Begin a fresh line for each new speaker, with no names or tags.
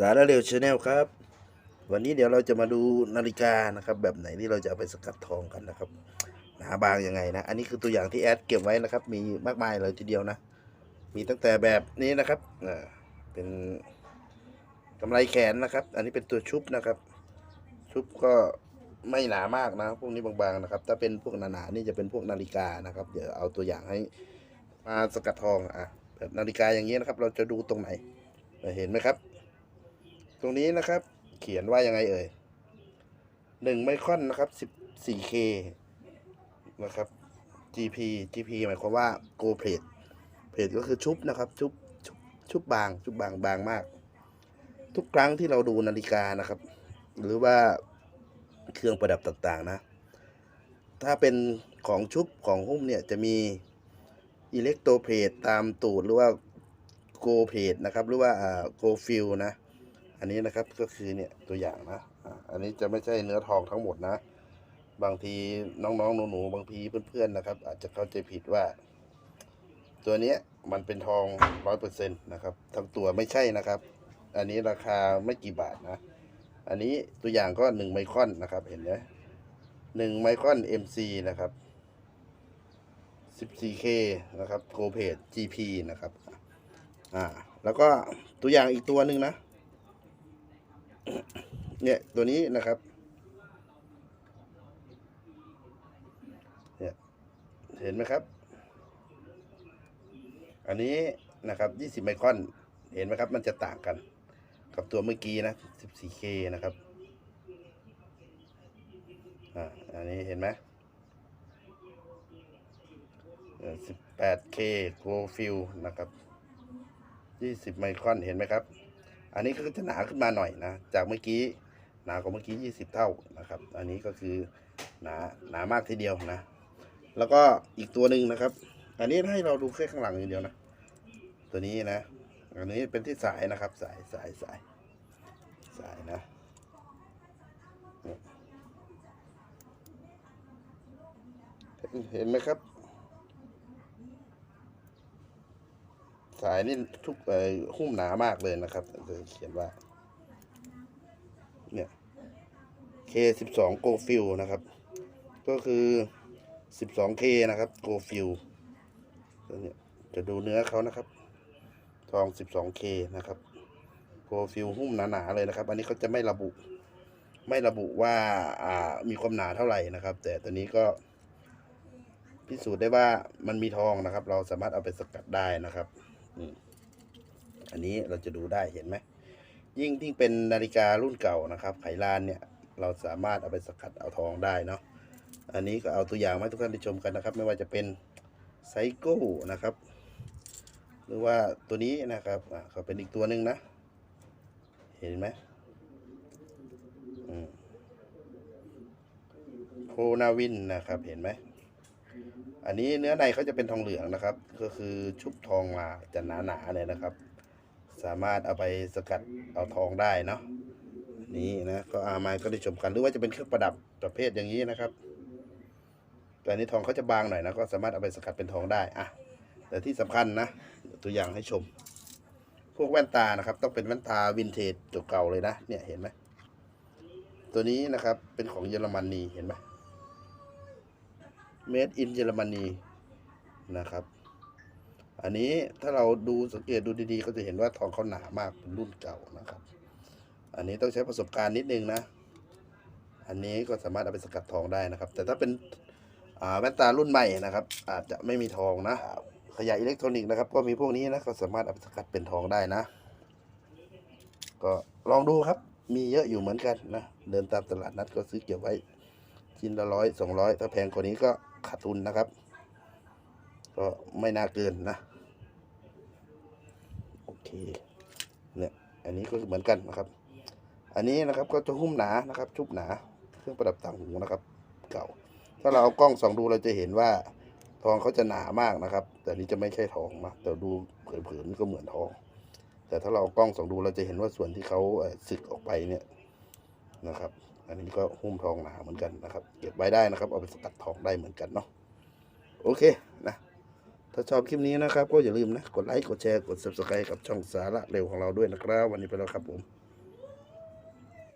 สารเร็วชาแนลครับ วันนี้เดี๋ยวเราจะมาดูนาฬิกานะครับ แบบไหนที่เราจะเอาไปสกัดทองกันนะครับ หนาบางยังไงนะ อันนี้คือตัวอย่างที่แอดเก็บไว้นะครับ มีมากมายเลยทีเดียวนะ มีตั้งแต่แบบนี้นะครับอ่าเป็นกำไรแขนนะครับ อันนี้เป็นตัวชุบนะครับ ชุบก็ไม่หนามากนะ พวกนี้บางๆนะครับ ถ้าเป็นพวกหนาๆนี่จะเป็นพวกนาฬิกานะครับ เดี๋ยวเอาตัวอย่างให้มาสกัดทองอะแบบนาฬิกาอย่างนี้นะครับ เราจะดูตรงไหน เห็นไหมครับ ตรงนี้นะครับ เขียนว่ายังไงเอ่ยหนึ่งไมครอนนะครับสิบสี่เคนะครับ GP GP หมายความว่า Go Plate เพจก็คือชุบนะครับชุบชุบชุบบางชุบบางบางมาก ทุกครั้งที่เราดูนาฬิกานะครับ หรือว่าเครื่องประดับต่างๆนะ ถ้าเป็นของชุบของหุ้มเนี่ยจะมีอิเล็กโตรเพจตามตูดหรือว่าโกเพจนะครับ หรือว่าอ่าโกฟิลนะ อันนี้นะครับก็คือเนี่ยตัวอย่างนะ อันนี้จะไม่ใช่เนื้อทองทั้งหมดนะ บางทีน้องๆหนูๆบางทีเพื่อนๆนะครับ อาจจะเข้าใจผิดว่า ตัวเนี้ยมันเป็นทองร้อยเปอร์เซ็นต์นะครับทั้งตัวไม่ใช่นะครับ อันนี้ราคาไม่กี่บาทนะ อันนี้ตัวอย่างก็หนึ่งไมครอนนะครับ เห็นไหมหนึ่งไมครอน MC นะครับ 14K นะครับโกเพจ GP นะครับ อ่า แล้วก็ตัวอย่างอีกตัวหนึ่งนะ เนี่ยตัวนี้นะครับ เนี่ยเห็นไหมครับ อันนี้นะครับ20ไมครอนเห็นไหมครับ มันจะต่างกัน กับตัวเมื่อกี้นะ 14K นะครับอ่าอันนี้เห็นไหมเอ่อ 18K Go Fill นะครับ20ไมครอนเห็นไหมครับ อันนี้ก็จะหนาขึ้นมาหน่อยนะ จากเมื่อกี้ หนากว่าเมื่อกี้ 20 เท่านะครับ อันนี้ก็คือหนาหนามากทีเดียวนะ แล้วก็อีกตัวหนึ่งนะครับ อันนี้ให้เราดูแค่ข้างหลังอย่างเดียวนะ ตัวนี้นะ อันนี้เป็นที่สายนะครับ สายสายสายสายนะเห็นไหมครับ สายนี่ทุกเออหุ้มหนามากเลยนะครับเขียนว่า เนี่ย K สิบสอง Go Fill นะครับ ก็คือสิบสอง K นะครับ Go Fill ตัวนี่ยจะดูเนื้อเขานะครับ ทอง 12K นะครับโปรฟิลหุ้มหนาๆเลยนะครับ อันนี้เขาจะไม่ระบุ ไม่ระบุว่าอ่ามีความหนาเท่าไหร่นะครับ แต่ตัวนี้ก็พิสูจน์ได้ว่ามันมีทองนะครับ เราสามารถเอาไปสกัดได้นะครับอันนี้เราจะดูได้เห็นไหมยิ่งที่เป็นนาฬิการุ่นเก่านะครับ ไขลานเนี่ย เราสามารถเอาไปสกัดเอาทองได้เนาะอันนี้ก็เอาตัวอย่างมาให้ทุกท่านได้ชมกันนะครับ ไม่ว่าจะเป็นไซโก้นะครับ หรือว่าตัวนี้นะครับอ่าเป็นอีกตัวหนึ่งนะ เห็นไหมอืมโคนาวินนะครับเห็นไหมอันนี้เนื้อในเขาจะเป็นทองเหลืองนะครับ ก็คือชุบทองมาจะหนาๆเลยนะครับ สามารถเอาไปสกัดเอาทองได้เนาะ นี่นะก็อามาก็ได้ชมกันหรือว่าจะเป็นเครื่องประดับประเภทอย่างนี้นะครับ แต่อันนี้ทองเขาจะบางหน่อยนะก็สามารถเอาไปสกัดเป็นทองได้อะแต่ที่สำคัญนะตัวอย่างให้ชม พวกแว่นตานะครับ ต้องเป็นแว่นตาวินเทจเก่าๆเลยนะเนี่ยเห็นไหมตัวนี้นะครับเป็นของเยอรมนีเห็นไหม Made in เยอรมนีนะครับ อันนี้ถ้าเราดูสังเกตดูดีๆ ก็จะเห็นว่าทองเขาหนามากเป็นรุ่นเก่านะครับ อันนี้ต้องใช้ประสบการณ์นิดนึงนะ อันนี้ก็สามารถเอาไปสกัดทองได้นะครับ แต่ถ้าเป็นแว่นตารุ่นใหม่นะครับ อาจจะไม่มีทองนะ ขยะอิเล็กทรอนิกส์นะครับ ก็มีพวกนี้นะก็สามารถเอาไปสกัดเป็นทองได้นะ ก็ลองดูครับ มีเยอะอยู่เหมือนกันนะ เดินตามตลาดนัดก็ซื้อเก็บไว้ชิ้นละร้อยสองร้อยถ้าแพงกว่านี้ก็ขาดทุนนะครับ ก็ไม่น่าเกินนะ โอเค เนี่ย อันนี้ก็เหมือนกันนะครับ อันนี้นะครับก็จะหุ้มหนานะครับชุบหนาเครื่องประดับต่างหูนะครับ เก่า ถ้าเราเอากล้องส่องดูเราจะเห็นว่าทองเขาจะหนามากนะครับ แต่นี้จะไม่ใช่ทองนะแต่ดูเผินๆก็เหมือนทอง แต่ถ้าเราเอากล้องส่องดูเราจะเห็นว่าส่วนที่เขาสึกออกไปเนี่ยนะครับ อันนี้ก็หุ้มทองหนาเหมือนกันนะครับ เก็บไว้ได้นะครับ เอาไปสกัดทองได้เหมือนกันเนาะโอเคนะถ้าชอบคลิปนี้นะครับ ก็อย่าลืมนะ กดไลค์กดแชร์กด subscribe กับช่องสาระเร็วของเราด้วยนะครับ วันนี้ไปแล้วครับผม